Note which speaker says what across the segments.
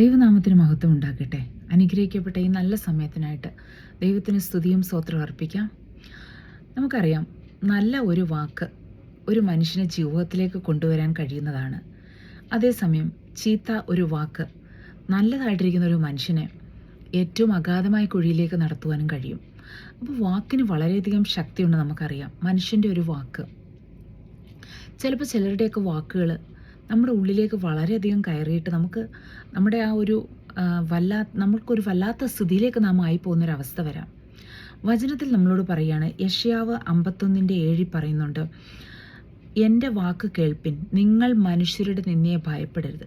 Speaker 1: ദൈവനാമത്തിന് മഹത്വം ഉണ്ടാകട്ടെ. അനുഗ്രഹിക്കപ്പെട്ട ഈ നല്ല സമയത്തിനായിട്ട് ദൈവത്തിന് സ്തുതിയും സ്തോത്രം അർപ്പിക്കാം. നമുക്കറിയാം നല്ല ഒരു വാക്ക് ഒരു മനുഷ്യനെ ജീവിതത്തിലേക്ക് കൊണ്ടുവരാൻ കഴിയുന്നതാണ്. അതേസമയം ചീത്ത ഒരു വാക്ക് നല്ലതായിട്ടിരിക്കുന്ന ഒരു മനുഷ്യനെ ഏറ്റവും അഗാധമായ കുഴിയിലേക്ക് നടത്തുവാനും കഴിയും. അപ്പോൾ വാക്കിന് വളരെയധികം ശക്തിയുണ്ട് നമുക്കറിയാം. മനുഷ്യന്റെ ഒരു വാക്ക്. ചിലപ്പോൾ ചിലരുടെയൊക്കെ വാക്കുകൾ നമ്മുടെ ഉള്ളിലേക്ക് വളരെയധികം കയറിയിട്ട് നമുക്ക് നമ്മുടെ ആ ഒരു വല്ലാ നമ്മൾക്കൊരു വല്ലാത്ത സ്ഥിതിയിലേക്ക് നാം ആയി പോകുന്നൊരവസ്ഥ വരാം. വചനത്തിൽ നമ്മളോട് പറയാണ് യഷ്യാവ് അമ്പത്തൊന്നിന്റെ ഏഴി പറയുന്നുണ്ട് എന്റെ വാക്ക് കേൾപ്പിൻ നിങ്ങൾ മനുഷ്യരുടെ നിന്നെ ഭയപ്പെടരുത്.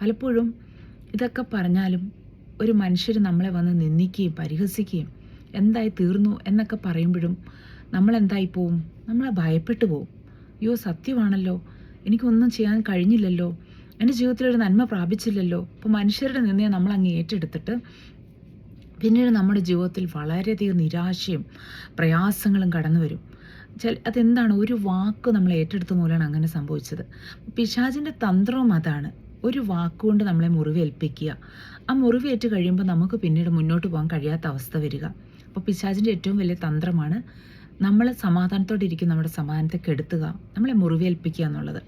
Speaker 1: പലപ്പോഴും ഇതൊക്കെ പറഞ്ഞാലും ഒരു മനുഷ്യർ നമ്മളെ വന്ന് നിന്ദിക്കുകയും പരിഹസിക്കുകയും എന്തായി തീർന്നു എന്നൊക്കെ പറയുമ്പോഴും നമ്മൾ എന്തായി പോവും? നമ്മളെ ഭയപ്പെട്ടു പോവും. അയ്യോ സത്യമാണല്ലോ എനിക്കൊന്നും ചെയ്യാൻ കഴിഞ്ഞില്ലല്ലോ. എന്റെ ജീവിതത്തിൽ ഒരു നന്മ പ്രാപിച്ചില്ലല്ലോ. അപ്പോൾ മനുഷ്യരുടെ നിന്നെ നമ്മൾ അങ്ങ് ഏറ്റെടുത്തിട്ട് പിന്നീട് നമ്മുടെ ജീവിതത്തിൽ വളരെയധികം നിരാശയും പ്രയാസങ്ങളും കടന്നു വരും. ചില അതെന്താണ്? ഒരു വാക്ക് നമ്മൾ ഏറ്റെടുത്ത മൂലമാണ് അങ്ങനെ സംഭവിച്ചത്. പിശാചിന്റെ തന്ത്രവും അതാണ്. ഒരു വാക്കുകൊണ്ട് നമ്മളെ മുറിവേൽപ്പിക്കുക. ആ മുറിവേറ്റ് കഴിയുമ്പോൾ നമുക്ക് പിന്നീട് മുന്നോട്ട് പോകാൻ കഴിയാത്ത അവസ്ഥ വരിക. അപ്പോൾ പിശാചിന്റെ ഏറ്റവും വലിയ തന്ത്രമാണ് നമ്മൾ സമാധാനത്തോടെ ഇരിക്കും നമ്മുടെ സമാധാനത്തെ കെടുത്തുക നമ്മളെ മുറിവേൽപ്പിക്കുക എന്നുള്ളത്.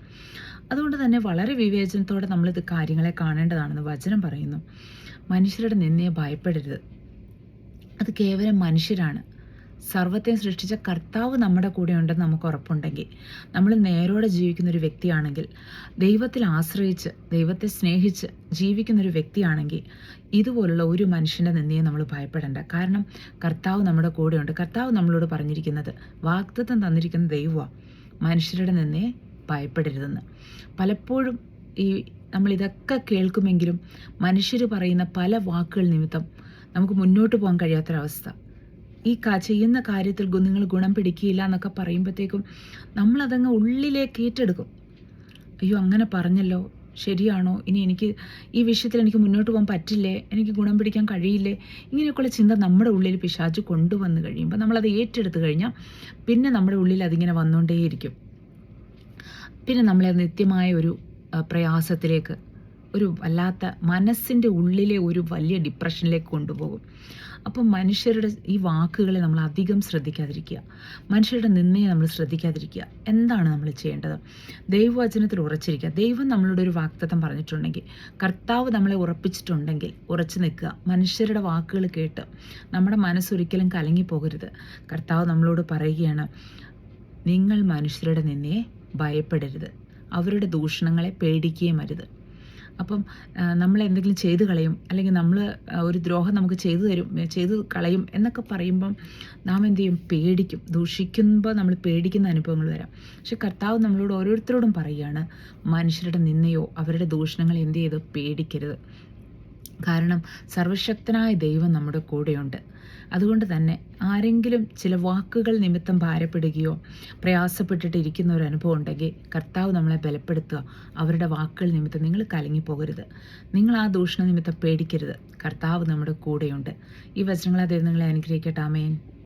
Speaker 1: അതുകൊണ്ട് തന്നെ വളരെ വിവേചനത്തോടെ നമ്മളിത് കാര്യങ്ങളെ കാണേണ്ടതാണെന്ന് വചനം പറയുന്നു. മനുഷ്യരുടെ നിന്നയെ ഭയപ്പെടരുത്. അത് കേവലം മനുഷ്യരാണ്. സർവത്തെയും സൃഷ്ടിച്ച കർത്താവ് നമ്മുടെ കൂടെ ഉണ്ടെന്ന് നമുക്ക് ഉറപ്പുണ്ടെങ്കിൽ നമ്മൾ നേരോടെ ജീവിക്കുന്ന ഒരു വ്യക്തിയാണെങ്കിൽ ദൈവത്തിൽ ആശ്രയിച്ച് ദൈവത്തെ സ്നേഹിച്ച് ജീവിക്കുന്ന ഒരു വ്യക്തിയാണെങ്കിൽ ഇതുപോലുള്ള ഒരു മനുഷ്യന്റെ നിന്നയെ നമ്മൾ ഭയപ്പെടേണ്ട. കാരണം കർത്താവ് നമ്മുടെ കൂടെയുണ്ട്. കർത്താവ് നമ്മളോട് പറഞ്ഞിരിക്കുന്നത് വാഗ്ദത്തം തന്നിരിക്കുന്ന ദൈവമാണ് മനുഷ്യരുടെ നിന്നെ ഭയപ്പെടരുതെന്ന്. പലപ്പോഴും ഈ നമ്മൾ ഇതൊക്കെ കേൾക്കുമെങ്കിലും മനുഷ്യർ പറയുന്ന പല വാക്കുകൾ നിമിത്തം നമുക്ക് മുന്നോട്ട് പോകാൻ കഴിയാത്തൊരവസ്ഥ. ഈ ചെയ്യുന്ന കാര്യത്തിൽ നിങ്ങൾ ഗുണം പിടിക്കില്ല എന്നൊക്കെ പറയുമ്പോഴത്തേക്കും നമ്മളതങ്ങ് ഉള്ളിലേക്ക് ഏറ്റെടുക്കും. അയ്യോ അങ്ങനെ പറഞ്ഞല്ലോ. ശരിയാണോ? ഇനി എനിക്ക് ഈ വിഷയത്തിൽ എനിക്ക് മുന്നോട്ട് പോകാൻ പറ്റില്ലേ? എനിക്ക് ഗുണം പിടിക്കാൻ കഴിയില്ലേ? ഇങ്ങനെയൊക്കെയുള്ള ചിന്ത നമ്മുടെ ഉള്ളിൽ പിശാച്ച് കൊണ്ടുവന്ന് കഴിയുമ്പോൾ നമ്മളത് ഏറ്റെടുത്ത് കഴിഞ്ഞാൽ പിന്നെ നമ്മുടെ ഉള്ളിൽ അതിങ്ങനെ വന്നുകൊണ്ടേയിരിക്കും പിന്നെ നമ്മളെ നിത്യമായ ഒരു പ്രയാസത്തിലേക്ക് ഒരു വല്ലാത്ത മനസ്സിന്റെ ഉള്ളിലെ ഒരു വലിയ ഡിപ്രഷനിലേക്ക് കൊണ്ടുപോകും. അപ്പം മനുഷ്യരുടെ ഈ വാക്കുകളെ നമ്മൾ അധികം ശ്രദ്ധിക്കാതിരിക്കുക. മനുഷ്യരുടെ നിന്നയെ നമ്മൾ ശ്രദ്ധിക്കാതിരിക്കുക. എന്താണ് നമ്മൾ ചെയ്യേണ്ടത്? ദൈവവചനത്തിൽ ഉറച്ചിരിക്കുക. ദൈവം നമ്മളോട് ഒരു വാക്തത്വം പറഞ്ഞിട്ടുണ്ടെങ്കിൽ കർത്താവ് നമ്മളെ ഉറപ്പിച്ചിട്ടുണ്ടെങ്കിൽ ഉറച്ചു നിൽക്കുക. മനുഷ്യരുടെ വാക്കുകൾ കേട്ട് നമ്മുടെ മനസ്സൊരിക്കലും കലങ്ങിപ്പോകരുത് കർത്താവ് നമ്മളോട് പറയുകയാണ് നിങ്ങൾ മനുഷ്യരുടെ നിന്നയെ ഭയപ്പെടരുത്. അവരുടെ ദൂഷണങ്ങളെ പേടിക്കുകയും അരുത്. അപ്പം നമ്മൾ എന്തെങ്കിലും ചെയ്തു കളയും. അല്ലെങ്കിൽ നമ്മൾ ഒരു ദ്രോഹം നമുക്ക് ചെയ്തു തരും ചെയ്തു കളയും എന്നൊക്കെ പറയുമ്പം നാം എന്ത് ചെയ്യും? പേടിക്കും. ദൂഷിക്കുമ്പോൾ നമ്മൾ പേടിക്കുന്ന അനുഭവങ്ങൾ വരാം. പക്ഷെ കർത്താവ് നമ്മളോട് ഓരോരുത്തരോടും പറയുകയാണ് മനുഷ്യരുടെ നിന്നയോ അവരുടെ ദൂഷണങ്ങൾ എന്ത് ചെയ്ത്? പേടിക്കരുത്. കാരണം സർവശക്തനായ ദൈവം നമ്മുടെ കൂടെയുണ്ട്. അതുകൊണ്ട് തന്നെ ആരെങ്കിലും ചില വാക്കുകൾ നിമിത്തം ഭാരപ്പെടുകയോ പ്രയാസപ്പെട്ടിട്ടിരിക്കുന്ന ഒരു അനുഭവം ഉണ്ടെങ്കിൽ കർത്താവ് നമ്മളെ ബലപ്പെടുത്തുക. അവരുടെ വാക്കുകൾ നിമിത്തം നിങ്ങൾ കലങ്ങിപ്പോകരുത് നിങ്ങൾ ആ ദൂഷണ നിമിത്തം പേടിക്കരുത്. കർത്താവ് നമ്മുടെ കൂടെയുണ്ട്. ഈ വചനങ്ങളെ ദൈവം നിങ്ങളെ അനുഗ്രഹിക്കട്ടെ. ആമേൻ.